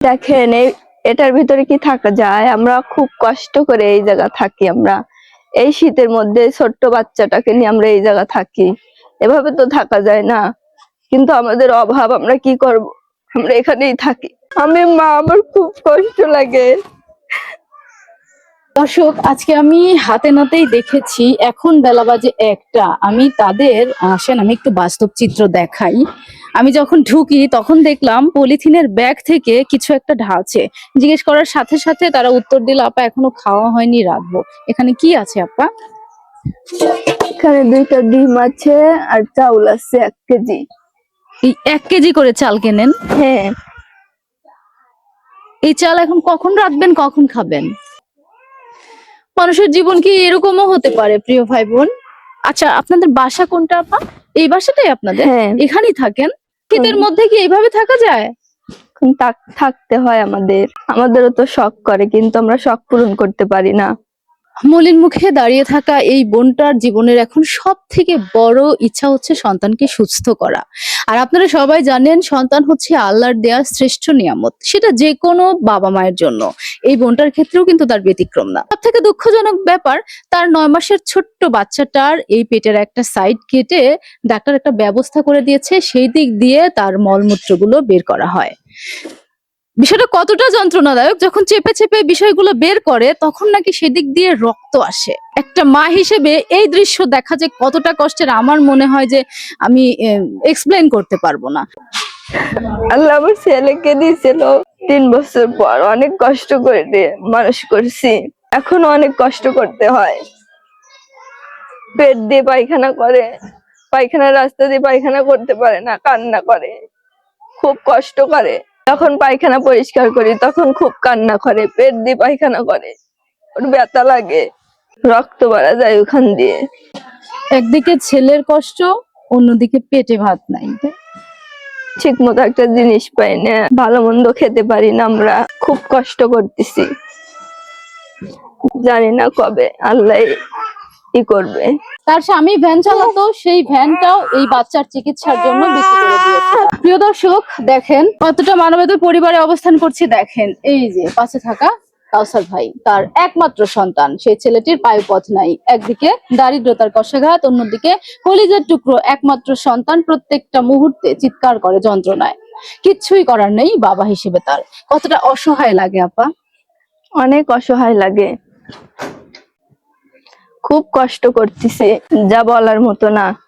দেখেন, এই, এটার ভিতরে কি থাকা যায়? আমরা খুব কষ্ট করে এই জায়গা থাকি আমরা। এই শীতের মধ্যে ছোট্ট বাচ্চাটাকে নিয়ে আমরা এই জায়গা থাকি। এভাবে তো থাকা যায় না। কিন্তু আমাদের অভাব, আমরা কি করব? আমরা এখানেই থাকি। আমি, মা, আমার খুব কষ্ট লাগে। দর্শক, আজকে আমি হাতে নাতেই দেখেছি, এখন বেলা বাজে একটা। আমি তাদের, আসেন, আমি একটু বাস্তব চিত্র দেখাই। আমি যখন ঢুকি তখন দেখলাম পলিথিনের ব্যাগ থেকে কিছু একটা ঢালছে। জিজ্ঞেস করার সাথে সাথে তারা উত্তর দিল আপা এখনও খাওয়া হয়নি রাখব। এখানে কি আছে আপা? এখানে দুইটা ডিম আছে আর চাউল আছে এক কেজি। এই এক কেজি করে চাল কেনেন? হ্যাঁ। এই চাল এখন কখন রাখবেন কখন খাবেন? মানুষের জীবন কি এরকমও হতে পারে প্রিয় ভাই বোন? আচ্ছা আপনাদের বাসা কোনটা আপা? এই বাসাটাই আপনাদের? হ্যাঁ। এখানেই থাকেন? শীতের মধ্যে কি এইভাবে থাকা যায়? থাকতে হয় আমাদের। আমাদেরও তো শখ করে কিন্তু আমরা শখ পূরণ করতে পারি না। মলিন মুখে দাঁড়িয়ে থাকা এই বোনটার জীবনের এখন সব থেকে বড় ইচ্ছা হচ্ছে সন্তানকে সুস্থ করা। আর আপনারা সবাই জানেন, সন্তান হচ্ছে আল্লাহর দেয়া শ্রেষ্ঠ নিয়ামত। সেটা যে কোনো বাবা মায়ের জন্য। এই বোনটার ক্ষেত্রেও কিন্তু তার ব্যতিক্রম না। সব থেকে দুঃখজনক ব্যাপার, তার নয় মাসের ছোট্ট বাচ্চাটার এই পেটের একটা সাইড কেটে ডাক্তার একটা ব্যবস্থা করে দিয়েছে। সেই দিক দিয়ে তার মলমূত্রগুলো বের করা হয়। বিষয়টা কতটা যন্ত্রণাদায়ক? যখন চেপে চেপে বিষয়গুলো বের করে, তখন নাকি সেদিক দিয়ে রক্ত আসে। একটা মা হিসেবে এই দৃশ্য দেখা যে কতটা কষ্টের, আমার মনে হয় যে আমি এক্সপ্লেন করতে পারব না। আল্লাহ আমার ছেলেকে দিয়েছিল তিন বছর পর। অনেক কষ্ট করে মানুষ করছি। এখনও অনেক কষ্ট করতে হয়। পেট দিয়ে পায়খানা করে পায়খানা রাস্তা দিয়ে পায়খানা করতে পারে না, কান্না করে। খুব কষ্ট করে। যখন পায়খানা পরিষ্কার করি তখন খুব কান্না করে পেট দিয়ে পায়খানা করে। ওর ব্যথা লাগে। রক্ত বাড়া যায় ওখান দিয়ে। একদিকে ছেলের কষ্ট অন্যদিকে পেটে ভাত নাই ঠিক মতো একটা জিনিস পাই না। ভালো মন্দ খেতে পারি না আমরা। খুব কষ্ট করতেছি। জানি না কবে আল্লাহ ই করবে। তার স্বামী ভ্যান চালাতো সেই ভ্যানটাও এই বাচ্চার চিকিৎসার জন্য বিক্রি করে দিয়েছে। দর্শক, দেখেন কতটা মানবতার পরিবারে অবস্থান করছে, দেখেন। এই যে, পাশে থাকা কাউসার ভাই, তার একমাত্র সন্তান। সেই ছেলেটির পায়ে পথ নাই। একদিকে দারিদ্রতার কষাঘাত, অন্যদিকে কলিজার টুকরো একমাত্র সন্তান প্রত্যেকটা মুহূর্তে চিৎকার করে যন্ত্রণায়। কিচ্ছুই করার নেই বাবা হিসেবে তার। কতটা অসহায় লাগে, আপা? অনেক অসহায় লাগে। খুব কষ্ট করতেছে, যা বলার মতো না।